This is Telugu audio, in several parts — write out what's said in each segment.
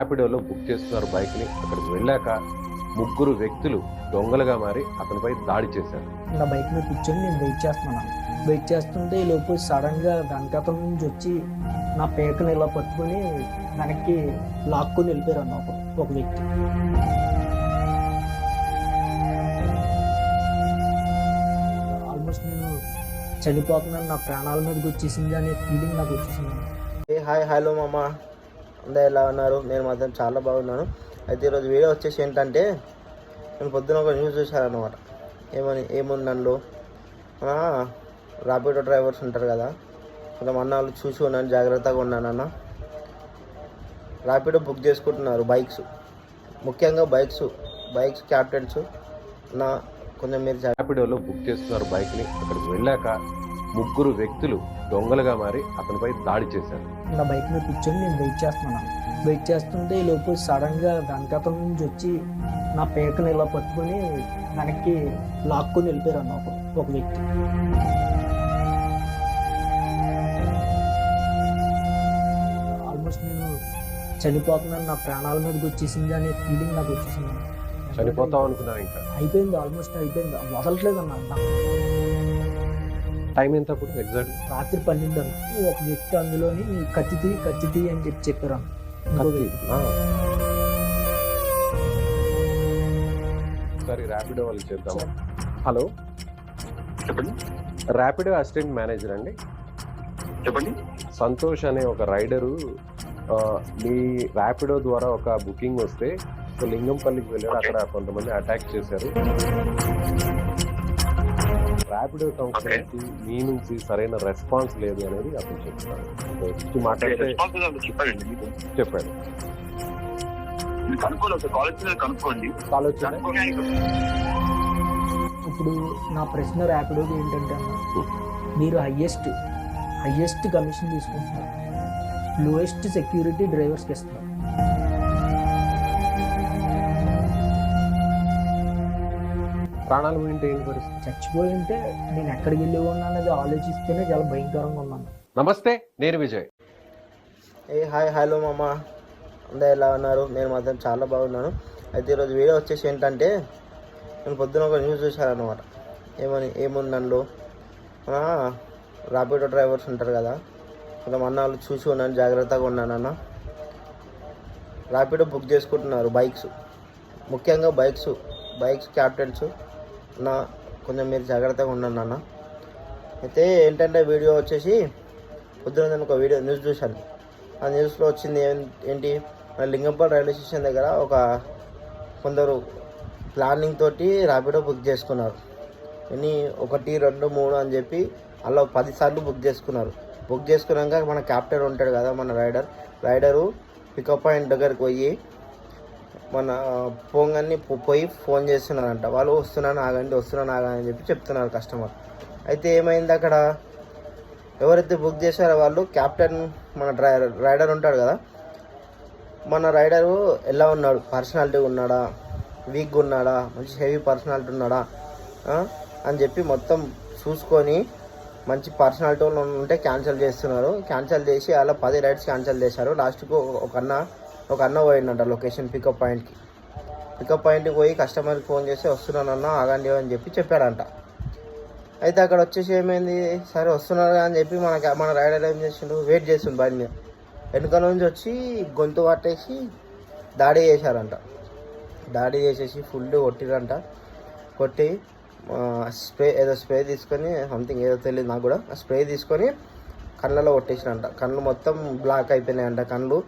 ర్యాపిడోలో బుక్ చేస్తున్నారు బైక్ని అక్కడికి వెళ్ళాక ముగ్గురు వ్యక్తులు దొంగలుగా మారి అతనిపై దాడి చేశారు. నా బైక్ మీద కూర్చొని నేను వెయిట్ చేస్తున్నాను. వెయిట్ చేస్తుంటే ఈ లోపు సడన్గా వెనకాతల నుంచి వచ్చి నా పేకను ఇలా పట్టుకొని వెనక్కి లాక్కొని వెళ్ళిపోయారు అన్న ఒక వ్యక్తి. ఆల్మోస్ట్ నేను చనిపోతున్నాను. నా ప్రాణాల మీదకి వచ్చేసింది అనే ఫీలింగ్ నాకు వచ్చేసింది. హాయ్ హలో మామ. అందరు ఎలా ఉన్నారు? నేను మాత్రం చాలా బాగున్నాను. అయితే ఈరోజు వీడియో వచ్చేసి ఏంటంటే నేను పొద్దున ఒక న్యూస్ చూశానమాట ఏమని ఏముంది అందులో రాపిడో డ్రైవర్స్ ఉంటారు కదా కొంచెం అన్నాళ్ళు చూసి ఉన్నాను జాగ్రత్తగా ఉన్నాను అన్న. ర్యాపిడో బుక్ చేసుకుంటున్నారు బైక్స్. ముఖ్యంగా బైక్స్ బైక్స్ క్యాప్టెన్స్. నా కొంచెం మీరు జా- ర్యాపిడోలో బుక్ చేస్తున్నారు బైక్ని. అక్కడికి వెళ్ళాక ముగ్గురు వ్యక్తులు దొంగలుగా మారి అతనిపై దాడి చేశారు. నా బైక్ మీద కూర్చొని నేను వెయిట్ చేస్తున్నాను. వెయిట్ చేస్తుంటే ఈ లోపు సడన్గా వెనకాతల నుంచి వచ్చి నా పేకను ఇలా పట్టుకొని వెనక్కి లాక్కొని వెళ్ళిపోయారు అన్న ఒక వ్యక్తి. ఆల్మోస్ట్ నేను చనిపోతున్నాను. నా ప్రాణాల మీదకి వచ్చేసింది అనే ఫీలింగ్ నాకు వచ్చేసింది. చనిపోతాం అనుకున్నావు ఇంకా? అయిపోయింది ఆల్మోస్ట్ అయిపోయింది. వదలట్లేదు అన్న. టైం ఎంత అప్పుడు ఎగ్జాక్ట్ రాత్రి పన్నెండు. ఒక వ్యక్తి అందులోని కత్తి తీ కత్తి తీ అని చెప్పి చెప్పారు ఒకసారి ర్యాపిడో వాళ్ళు చేద్దాం హలో. చెప్పండి. ర్యాపిడో అసిస్టెంట్ మేనేజర్ అండి. చెప్పండి. సంతోష్ అనే ఒక రైడరు ఆ, మీ ర్యాపిడో ద్వారా ఒక బుకింగ్ వస్తే సో లింగంపల్లికి వెళ్ళారు అక్కడ కొంతమంది అటాక్ చేశారు. ర్యాపిడో కంపెనీకి మీ నుంచి సరైన రెస్పాన్స్ లేదు అనేది అతను చెప్తాను సో వచ్చి మాట్లాడితే చెప్పండి. ఇప్పుడు నా ప్రశ్న ర్యాపిడోకి ఏంటంటే మీరు హయ్యెస్ట్ హయ్యెస్ట్ కమిషన్ తీసుకుంటున్నారు. లోయెస్ట్ సెక్యూరిటీ డ్రైవర్స్కి ఇస్తున్నారు. ప్రాణాలు పోయింటే ఏంటి పరిస్థితి? చచ్చిపోయి ఉంటే నేను ఎక్కడికి వెళ్ళి ఉన్నా అనేది ఆలోచిస్తేనే చాలా భయంకరంగా ఉన్నాను నమస్తే నేను విజయ్. ఏ హాయ్ హలో మామ. అందరూ ఎలా ఉన్నారు? నేను మాత్రం చాలా బాగున్నాను. అయితే ఈరోజు వీడియో వచ్చేసి ఏంటంటే నేను పొద్దున ఒక న్యూస్ చూశానమాట ఏమని ఏముంది అందులో? మన రాపిడో డ్రైవర్స్ ఉంటారు కదా కొంచెం అన్నాళ్ళు చూసి ఉన్నాను జాగ్రత్తగా ఉన్నాను అన్న. ర్యాపిడో బుక్ చేసుకుంటున్నారు బైక్స్. ముఖ్యంగా బైక్స్ బైక్స్ క్యాప్టెన్స్. నా కొంచెం మీరు జాగ్రత్తగా ఉండండి అన్న. అయితే ఏంటంటే వీడియో వచ్చేసి పొద్దున నేను ఒక వీడియో న్యూస్ చూశాను. ఆ న్యూస్లో వచ్చింది ఏంటి? మన లింగంపల్లి రైల్వే స్టేషన్ దగ్గర ఒక కొందరు ప్లానింగ్ తోటి ర్యాపిడో బుక్ చేసుకున్నారు. ఎన్ని? ఒకటి రెండు మూడు అని చెప్పి అలా పదిసార్లు బుక్ చేసుకున్నారు. బుక్ చేసుకున్నాక మన క్యాప్టెన్ ఉంటాడు కదా మన రైడర్. రైడరు పికప్ పాయింట్ దగ్గరికి పోయి మన పోంగాన్ని పోయి ఫోన్ చేస్తున్నారంట. వాళ్ళు వస్తున్నాను ఆగండి వస్తున్నాను ఆగండి అని చెప్పి చెప్తున్నారు కస్టమర్. అయితే ఏమైంది అక్కడ? ఎవరైతే బుక్ చేశారో వాళ్ళు క్యాప్టెన్ మన డ్రైవర్ రైడర్ ఉంటాడు కదా? మన రైడరు ఎలా ఉన్నాడు? పర్సనాలిటీ ఉన్నాడా? వీక్గా ఉన్నాడా? మంచి హెవీ పర్సనాలిటీ ఉన్నాడా? అని చెప్పి మొత్తం చూసుకొని మంచి పర్సనాలిటీ ఉంటే క్యాన్సిల్ చేస్తున్నారు. క్యాన్సిల్ చేసి అలా పది రైడ్స్ క్యాన్సిల్ చేశారు. లాస్ట్కు ఒక అన్న ఒక అన్న పోయిందంట లొకేషన్ పికప్ పాయింట్కి. పికప్ పాయింట్కి పోయి కస్టమర్కి ఫోన్ చేసి వస్తున్నానన్నా ఆగండి అని చెప్పి చెప్పాడంట అయితే అక్కడ వచ్చేసి ఏమైంది? సరే వస్తున్నారు అని చెప్పి మన మన రైడర్ ఏం చేసిండు వెయిట్ చేస్తుండు బండి మీద. వెనుక నుంచి వచ్చి గొంతు పట్టేసి దాడి చేశారంట. దాడి చేసేసి ఫుల్ కొట్టిరంట. కొట్టి స్ప్రే ఏదో స్ప్రే తీసుకొని సంథింగ్ ఏదో తెలియదు నాకు కూడా. స్ప్రే తీసుకొని కళ్ళలో కొట్టేసినంట కళ్ళు మొత్తం బ్లాక్ అయిపోయినాయంట కళ్ళు.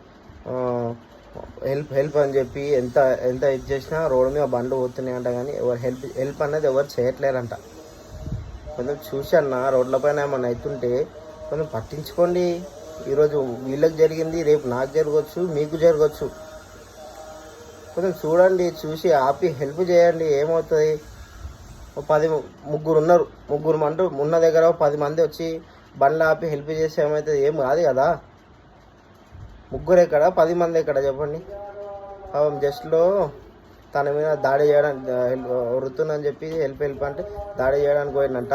హెల్ప్ హెల్ప్ అని చెప్పి ఎంత ఎంత ఇది చేసినా రోడ్డు మీద బండ్లు పోతున్నాయంట కానీ ఎవరు హెల్ప్ హెల్ప్ అనేది ఎవరు చేయట్లేరంట. కొంచెం చూశాన్న రోడ్లపైన ఏమన్నా అవుతుంటే కొంచెం పట్టించుకోండి. ఈరోజు వీళ్ళకి జరిగింది రేపు నాకు జరగవచ్చు మీకు జరగవచ్చు కొంచెం చూడండి చూసి ఆపి హెల్ప్ చేయండి ఏమవుతుంది? ఓ పది ముగ్గురు ఉన్నారు ముగ్గురు మంది ఉన్న దగ్గర పది మంది వచ్చి బండ్లు ఆపి హెల్ప్ చేస్తే ఏమవుతుంది ఏం కాదు కదా. ముగ్గురు ఎక్కడ పది మంది ఎక్కడ చెప్పండి. పాపం జస్ట్లో తన మీద దాడి చేయడానికి హెల్ప్ వృత్తుందని చెప్పి హెల్ప్ హెల్ప్ అంటే దాడి చేయడానికి పోయిందంట.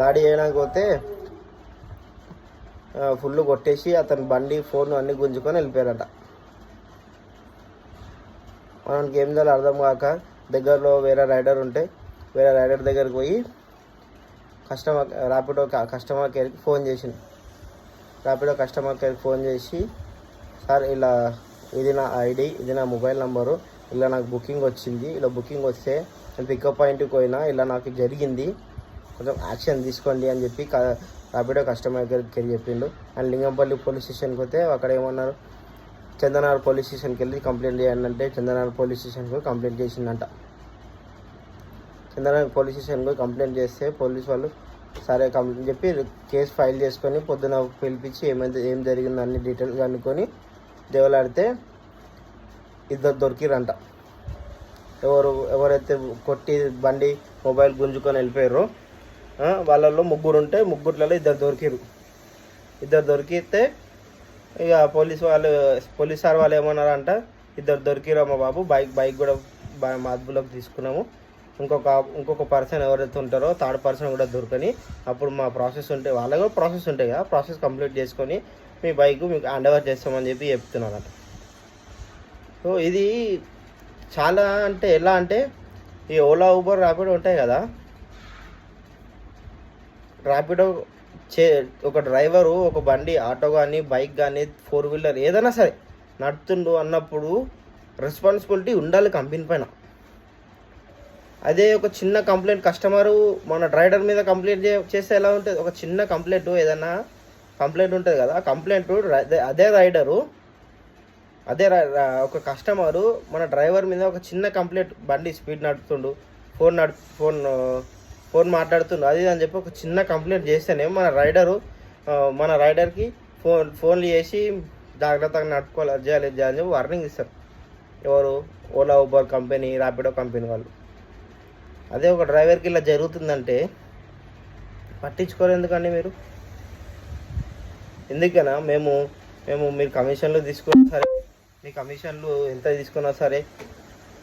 దాడి చేయడానికి పోతే ఫుల్ కొట్టేసి అతని బండి ఫోన్ అన్ని గుంజుకొని వెళ్ళిపోయారట. మనకి ఏం చేయాలో అర్థం కాక దగ్గరలో వేరే రైడర్ ఉంటే వేరే రైడర్ దగ్గరికి పోయి కస్టమర్ ర్యాపిడో కస్టమర్ కేర్కి ఫోన్ చేసింది. ర్యాపిడో కస్టమర్ కేర్కి ఫోన్ చేసి సార్ ఇలా ఇది నా ఐడి ఇది నా మొబైల్ నంబరు ఇలా నాకు బుకింగ్ వచ్చింది ఇలా బుకింగ్ వస్తే నేను పికప్ పాయింట్కి పోయినా ఇలా నాకు జరిగింది కొంచెం యాక్షన్ తీసుకోండి అని చెప్పి ర్యాపిడో కస్టమర్ కేర్కి చెప్పిండు. అండ్ లింగంపల్లి పోలీస్ స్టేషన్కి పోతే అక్కడ ఏమన్నారు? చందనగర్ పోలీస్ స్టేషన్కి వెళ్ళి కంప్లైంట్ చేయండి అంటే చందనార్ పోలీస్ స్టేషన్కి కంప్లైంట్ చేసిందంట చందనార్ పోలీస్ స్టేషన్కి కంప్లైంట్ చేస్తే పోలీస్ వాళ్ళు సరే కంప్లైంట్ చెప్పి కేసు ఫైల్ చేసుకొని పొద్దున పిలిపించి ఏమైంది ఏం జరిగిందో అన్ని డీటెయిల్స్ కనుక్కొని దేవులాడితే ఇద్దరు దొరికిరంట. ఎవరు ఎవరైతే కొట్టి బండి మొబైల్ గుంజుకొని వెళ్ళిపోయారో వాళ్ళల్లో ముగ్గురు ఉంటే ముగ్గురులలో ఇద్దరు దొరికిరు ఇద్దరు దొరికితే ఇక పోలీస్ వాళ్ళు పోలీస్ సార్ వాళ్ళు ఏమన్నారంట ఇద్దరు దొరికిరమ్మ బాబు బైక్ బైక్ కూడా బా- మా అదుపులోకి తీసుకున్నాము. ఇంకొక ఇంకొక పర్సన్ ఎవరైతే ఉంటారో థర్డ్ పర్సన్ కూడా దొరకని అప్పుడు మా ప్రాసెస్ ఉంటే వాళ్ళకి కూడా ప్రాసెస్ ఉంటాయి కదా ప్రాసెస్ కంప్లీట్ చేసుకొని మీ బైక్ మీకు హ్యాండ్ ఓవర్ చేస్తామని చెప్పి చెప్తున్నారంట. సో ఇది చాలా అంటే ఎలా అంటే ఈ ఓలా ఊబర్ ర్యాపిడో ఉంటాయి కదా. ర్యాపిడో చే ఒక డ్రైవరు ఒక బండి ఆటో కానీ బైక్ కానీ ఫోర్ వీలర్ ఏదైనా సరే నడుతుండు అన్నప్పుడు రెస్పాన్సిబిలిటీ ఉండాలి కంపెనీ పైన. అదే ఒక చిన్న కంప్లైంట్ కస్టమరు మన డ్రైవర్ మీద కంప్లైంట్ చేస్తే ఎలా ఉంటుంది? ఒక చిన్న కంప్లైంట్ ఏదైనా కంప్లైంట్ ఉంటుంది కదా ఆ కంప్లైంట్ అదే రైడరు అదే ఒక కస్టమరు మన డ్రైవర్ మీద ఒక చిన్న కంప్లైంట్ బండి స్పీడ్ నడుపుతుండు ఫోన్ నడు ఫోన్ ఫోన్ మాట్లాడుతుండు అది అని చెప్పి ఒక చిన్న కంప్లైంట్ చేస్తేనే మన రైడరు మన రైడర్కి ఫోన్ ఫోన్లు చేసి జాగ్రత్తగా నడుపుకోవాలి అది చేయాలి ఇది చేయాలి అని చెప్పి వార్నింగ్ ఇస్తారు. ఎవరు Ola Uber company Rapido company వాళ్ళు. అదే ఒక డ్రైవర్కి ఇలా జరుగుతుందంటే పట్టించుకోరు ఎందుకండి మీరు? ఎందుకనా మేము మేము మీరు కమిషన్లు తీసుకున్నా సరే మీ కమిషన్లు ఎంత తీసుకున్నా సరే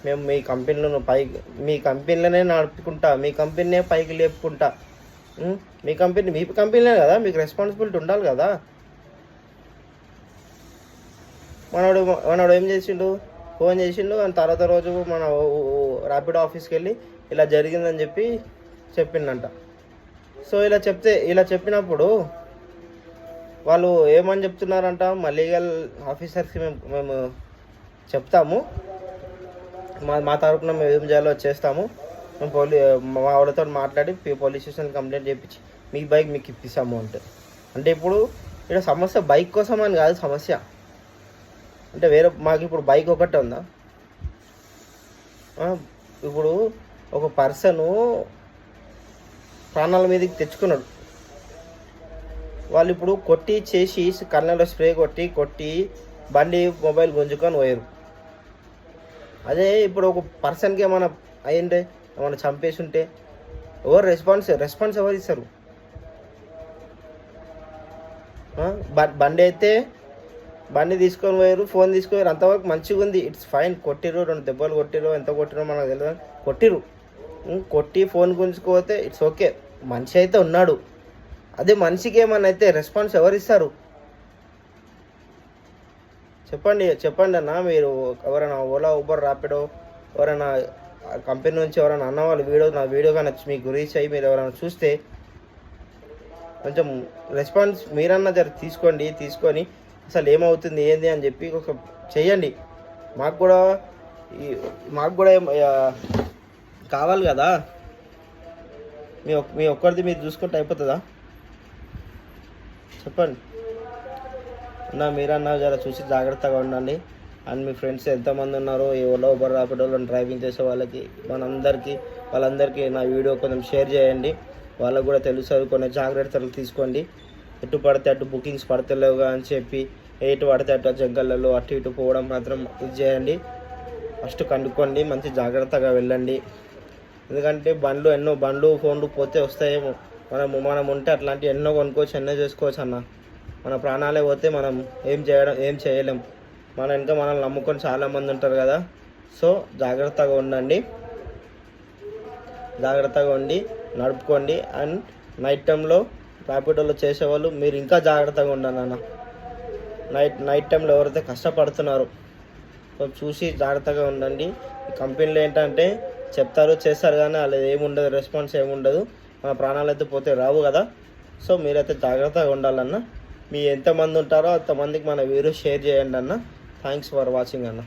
మేము మీ కంపెనీలను పైకి మీ కంపెనీలనే నడుపుకుంటా మీ కంపెనీనే పైకి లేపుకుంటా. మీ కంపెనీ మీ కంపెనీలే కదా మీకు రెస్పాన్సిబిలిటీ ఉండాలి కదా. మనోడు మనోడు ఏం చేసిండు? ఫోన్ చేసిండు అని తర్వాత రోజు మన ర్యాపిడ్ ఆఫీస్కి వెళ్ళి ఇలా జరిగిందని చెప్పి చెప్పిండంట. సో ఇలా చెప్తే ఇలా చెప్పినప్పుడు వాళ్ళు ఏమని చెప్తున్నారంట? మా లీగల్ ఆఫీసర్స్కి మేము మేము చెప్తాము. మా మా తరపున మేము ఏం చేయాలో చేస్తాము. మేము పోలీ మా వాళ్ళతో మాట్లాడి పోలీస్ స్టేషన్ కంప్లైంట్ చేయించి మీ బైక్ మీకు ఇప్పిస్తాము అంటే. అంటే ఇప్పుడు ఇక్కడ సమస్య బైక్ కోసం అని కాదు సమస్య. అంటే వేరే మాకు ఇప్పుడు బైక్ ఒకటే ఉందా? ఇప్పుడు ఒక పర్సను ప్రాణాల మీదకి తెచ్చుకున్నాడు. వాళ్ళు ఇప్పుడు కొట్టి చేసి కళ్ళలో స్ప్రే కొట్టి కొట్టి బండి మొబైల్ గుంజుకొని పోయారు. అదే ఇప్పుడు ఒక పర్సన్కి ఏమైనా అయ్యింటే ఏమైనా చంపేసి ఉంటే ఎవరు రెస్పాన్స్ రెస్పాన్స్ ఎవరు ఇస్తారు? బ- బండి అయితే బండి తీసుకొని పోయారు ఫోన్ తీసుకొని అంతవరకు మంచిగా ఉంది ఇట్స్ ఫైన్. కొట్టిరు రెండు దెబ్బలు కొట్టిరు ఎంత కొట్టిరో మనకు తెలియదు కొట్టిరు కొట్టి ఫోన్ గుంజుకోతే ఇట్స్ ఓకే. మనిషి అయితే ఉన్నాడు. అదే మనిషికి ఏమన్నా అయితే రెస్పాన్స్ ఎవరు ఇస్తారు చెప్పండి చెప్పండి అన్న మీరు ఎవరైనా ఓలా ఊబర్ ర్యాపిడో ఎవరైనా కంపెనీ నుంచి ఎవరైనా అన్న వాళ్ళు వీడియో నా వీడియో కానీ మీ మీకు రీచ్ అయ్యి మీరు ఎవరైనా చూస్తే కొంచెం రెస్పాన్స్ మీరన్నా జర తీసుకోండి తీసుకొని అసలు ఏమవుతుంది ఏంది అని చెప్పి ఒక చెయ్యండి. మాకు కూడా ఈ మాకు కూడా ఏం- కావాలి కదా? మీ ఒక్- మీ ఒక్కరిది మీరు చూసుకుంటే అయిపోతుందా? చెప్పండి. అన్న మీరన్నా జర చూసి జాగ్రత్తగా ఉండండి. అండ్ మీ ఫ్రెండ్స్ ఎంతమంది ఉన్నారో ఈ ఓలా ఊబర్ ర్యాపిడోలో డ్రైవింగ్ చేసే వాళ్ళకి మనందరికీ వాళ్ళందరికీ నా వీడియో కొంచెం షేర్ చేయండి. వాళ్ళకు కూడా తెలుసు కొన్ని జాగ్రత్తలు తీసుకోండి. ఎటు పడితే అటు బుకింగ్స్ పడతలేవుగా అని చెప్పి ఎటు పడితే అటు జంగళ్ళలో అటు ఇటు పోవడం మాత్రం ఇది చేయండి. ఫస్ట్ కనుక్కోండి మంచి జాగ్రత్తగా వెళ్ళండి. ఎందుకంటే బండ్లు ఎన్నో బండ్లు ఫోన్లు పోతే వస్తాయేమో. మనం మనం ఉంటే అట్లాంటివి ఎన్నో కొనుక్కోవచ్చు ఎన్నో చేసుకోవచ్చు అన్న. మన ప్రాణాలే పోతే మనం ఏం చేయడం ఏం చేయలేం. మన ఇంకా మనల్ని నమ్ముకొని చాలామంది ఉంటారు కదా. సో జాగ్రత్తగా ఉండండి. జాగ్రత్తగా ఉండి నడుపుకోండి. అండ్ నైట్ టైంలో ర్యాపిడోలో చేసేవాళ్ళు మీరు ఇంకా జాగ్రత్తగా ఉండండి అన్న. నైట్ నైట్ టైంలో ఎవరైతే కష్టపడుతున్నారో సో చూసి జాగ్రత్తగా ఉండండి. కంపెనీలు కంపెనీలో ఏంటంటే చెప్తారు చేస్తారు కానీ వాళ్ళు ఏముండదు రెస్పాన్స్ ఏముండదు. మన ప్రాణాలు అయితే పోతే రావు కదా. సో మీరైతే జాగ్రత్తగా ఉండాలన్న. మీ ఎంతమంది ఉంటారో అంతమందికి మన వీడియో షేర్ చేయండి అన్న. థ్యాంక్స్ ఫర్ వాచింగ్ అన్న.